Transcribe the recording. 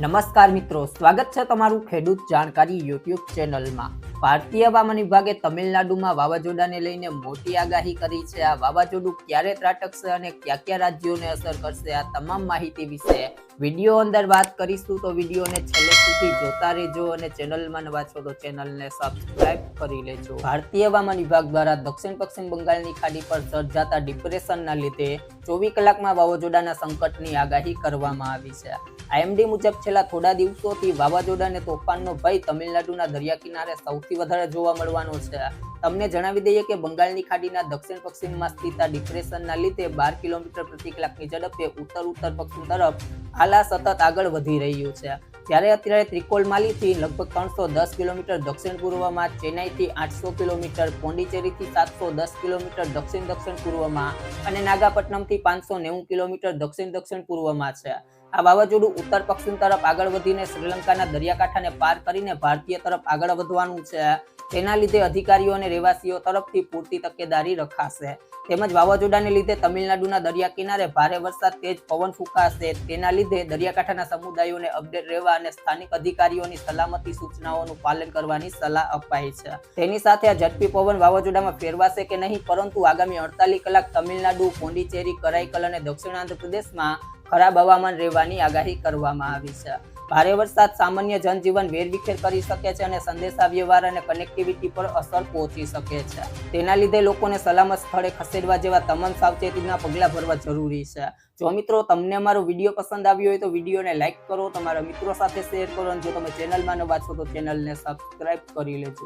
નમસ્કાર મિત્રો, સ્વાગત છે તમારું ખેડૂત જાણકારી યુટ્યુબ ચેનલમાં. ભારતીય હવામાન વિભાગે તમિલનાડુમાં વાવાઝોડાને લઈને મોટી આગાહી કરી છે. આ વાવાઝોડું ક્યારે ત્રાટકશે અને કયા કયા રાજ્યોને અસર કરશે, આ તમામ માહિતી વિશે વીડિયો અંદર વાત કરીશું. તો વિડીયોને છેલ્લે સુધી જોતા રહેજો અને ચેનલમાં નવા છો તો ચેનલને સબસ્ક્રાઇબ કરી લેજો. ભારતીય હવામાન વિભાગ દ્વારા દક્ષિણ પશ્ચિમ બંગાળની ખાડી પર સર્જાતા ડિપ્રેશનના લીધે ચોવીસ કલાકમાં વાવાઝોડાના સંકટની આગાહી કરવામાં આવી છે. આઈએમડી મુજબ છેલ્લા થોડા દિવસોથી વાવાઝોડા અને તોફાનનો ભય તમિલનાડુના દરિયા કિનારે સૌથી વધારે જોવા મળવાનો છે. તમને જણાવી દઈએ કે બંગાળની ખાડીના દક્ષિણ પશ્ચિમમાં સ્થિત ડિપ્રેશનના લીધે બાર કિલોમીટર પ્રતિ કલાકની ઝડપે ઉત્તર ઉત્તર પશ્ચિમ તરફ હાલા સતત આગળ વધી રહ્યું છે. ત્યારે અત્યારે ત્રિકોલમાલીથી લગભગ ત્રણસો દસ કિલોમીટર દક્ષિણ પૂર્વમાં ચેન્નાઈથી આઠસો કિલોમીટર, પોંડિચેરીથી સાતસો દસ કિલોમીટર દક્ષિણ દક્ષિણ પૂર્વમાં અને નાગાપટ્ટનમથી પાંચસો નેવું કિલોમીટર દક્ષિણ દક્ષિણ પૂર્વમાં છે. આ વાવાઝોડું ઉત્તર પશ્ચિમ તરફ આગળ વધીને શ્રીલંકાના દરિયાકાંઠાને પાર કરીને ભારતીય તરફ આગળ વધવાનું છે. તેના લીધે અધિકારીઓ અને રહેવાસીઓ તરફથી પૂરતી તકેદારી રખાશે. તેમજ વાવાઝોડાને લીધે તમિલનાડુના દરિયા કિનારે ભારે વરસાદ તેજ પવન ફૂંકાશે. તેના લીધે દરિયાકાંઠાના સમુદાયોને અપડેટ રહેવા અને સ્થાનિક અધિકારીઓની સલામતી સૂચનાઓનું પાલન કરવાની સલાહ અપાઈ છે. તેની સાથે આ ઝડપી પવન વાવાઝોડામાં ફેરવાશે કે નહીં, પરંતુ આગામી અડતાલીસ કલાક તમિલનાડુ, પોંડિચેરી, કરાઈકલ અને દક્ષિણ આંધ્રપ્રદેશમાં ખરાબ હવામાન રહેવાની આગાહી કરવામાં આવી છે. ભારે વરસાદ સામાન્ય જનજીવન વેરવિખેર કરી શકે છે અને સંદેશા વ્યવહાર અને કનેક્ટિવિટી પર અસર પહોંચી શકે છે. તેના લીધે લોકોને સલામત સ્થળે ખસેડવા જેવા તમામ સાવચેતીના પગલાં ભરવા જરૂરી છે. જો મિત્રો તમને અમારો વીડિયો પસંદ આવ્યો હોય તો વિડીયોને લાઇક કરો, તમારા મિત્રો સાથે શેર કરો અને જો તમે ચેનલમાં નવા છો તો ચેનલને સબસ્ક્રાઇબ કરી લેજો.